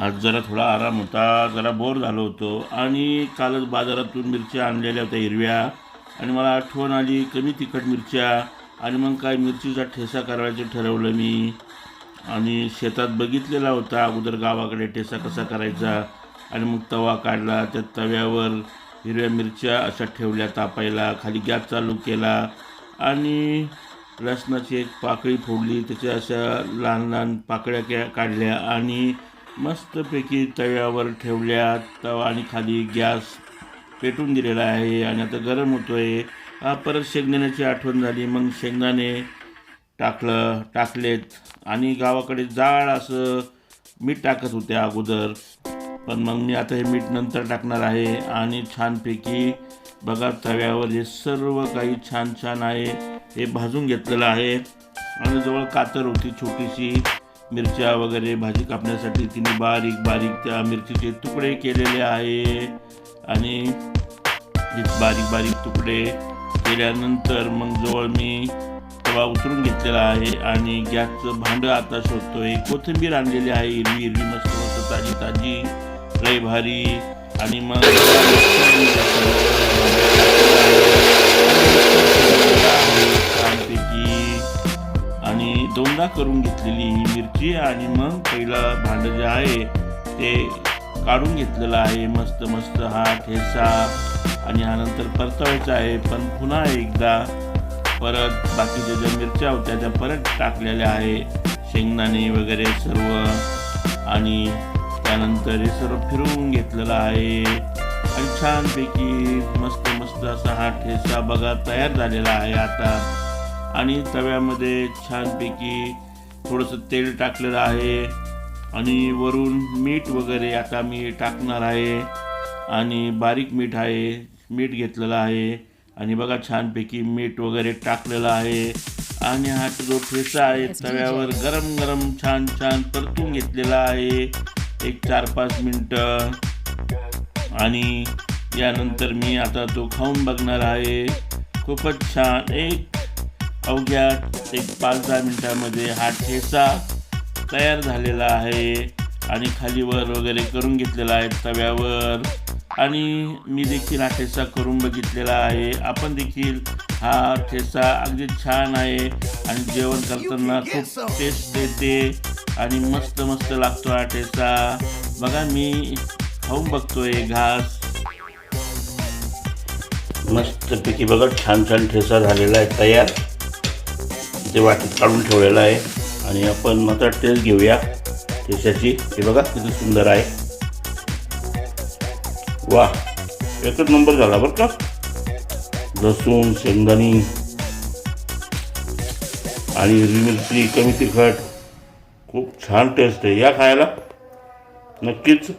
आज जरा थोडा आराम होता जरा बोर झालो होतो आणि कालच बाजारातून मिरच्या आणलेल्या होत्या हिरव्या आणि मला आठवण आली कमी तिखट मिरच्या आणि मग काय मिरचीचा ठेसा करायचं ठरवलं मी आणि शेतात बघितलेला होता अगोदर गावाकडे ठेसा कसा करायचा आणि मग तवा काढला त्या तव्यावर हिरव्या मिरच्या अशा ठेवल्या तापायला खाली गॅस चालू केला आणि लसणाची एक पाकळी फोडली त्याच्या अशा लहान लहान पाकळ्या काढल्या आणि मस्तपैकी तव्यावर ठेवल्या तवा आणि खाली गॅस पेटून दिलेला आहे आणि आता गरम होतो आहे हा परत शेंगदाण्याची आठवण झाली. मग शेंगदाणे टाकलं टाकलेत. आणि गावाकडे जाळ असं मीठ टाकत होते अगोदर. पण मग मी आता हे मीठ नंतर टाकणार आहे. आणि छानपैकी बघा तव्यावर हे सर्व काही छान छान आहे. हे भाजून घेतलेलं आहे. आणि जवळ कातर होती छोटीशी. मिरच्या वगैरे भाजी कापण्यासाठी तिने बारीक बारीक त्या मिरचीचे तुकडे केलेले आहे. आणि बारीक बारीक तुकडे केल्यानंतर मग जवळ मी तवा उतरून घेतलेला आहे आणि गॅसचं भांडं आता शोधतोय. कोथिंबीर आणलेली आहे हिरवी हिरवी मस्त मस्त ताजी ताजी लय भारी. आणि मग आणि करून घेतलेली ही मिरची आणि मग पहिलं भांडं जे आहे ते काढून घेतलेलं आहे. मस्त मस्त हा ठेसा आणि हा नंतर परतवायचा आहे. पण पुन्हा एकदा परत बाकीच्या ज्या मिरच्या होत्या त्या परत टाकलेल्या आहे. शेंगदाणे वगैरे सर्व आणि त्यानंतर हे सर्व फिरवून घेतलेलं आहे. आणि छानपैकी मस्त मस्त असा हा ठेसा बघा तयार झालेला आहे आता. आणि तव्यामध्ये छानपैकी थोडंसं तेल टाकलेलं आहे. आणि वरून मीठ वगैरे आता मी टाकणार आहे. आणि बारीक मीठ आहे मीठ घेतलेलं आहे. आणि बघा छानपैकी मीठ वगैरे टाकलेलं आहे. आणि हा जो ठेसा आहे तव्यावर गरम गरम छान छान परतून घेतलेला आहे. एक चार पाच मिनटं. आणि यानंतर मी आता तो खाऊन बघणार आहे. खूपच छान. एक अवघ्या एक पाच दहा मिनटामध्ये हा ठेसा तयार झालेला आहे आणि खालीवर वगैरे करून घेतलेला आहे तव्यावर. आणि मी देखील हा ठेसा करून बघितलेला आहे. आपण देखील हा ठेसा अगदी छान आहे आणि जेवण करताना खूप टेस्ट देते आणि मस्त मस्त लागतो हा ठेसा बघा मी खाऊन बघतोय घास. मस्तपैकी बघा छान छान ठेसा झालेला आहे तयार. ते वाटीत काढून ठेवलेलं आहे. आणि आपण आता टेस्ट घेऊया. ठेशाची हे बघा किती सुंदर आहे. वा एकच नंबर झाला बरं का? लसूण शेंगदाणी. आणि हिरवी मिरची कमी तिखट. खूप छान टेस्ट आहे. या खायला? नक्कीच.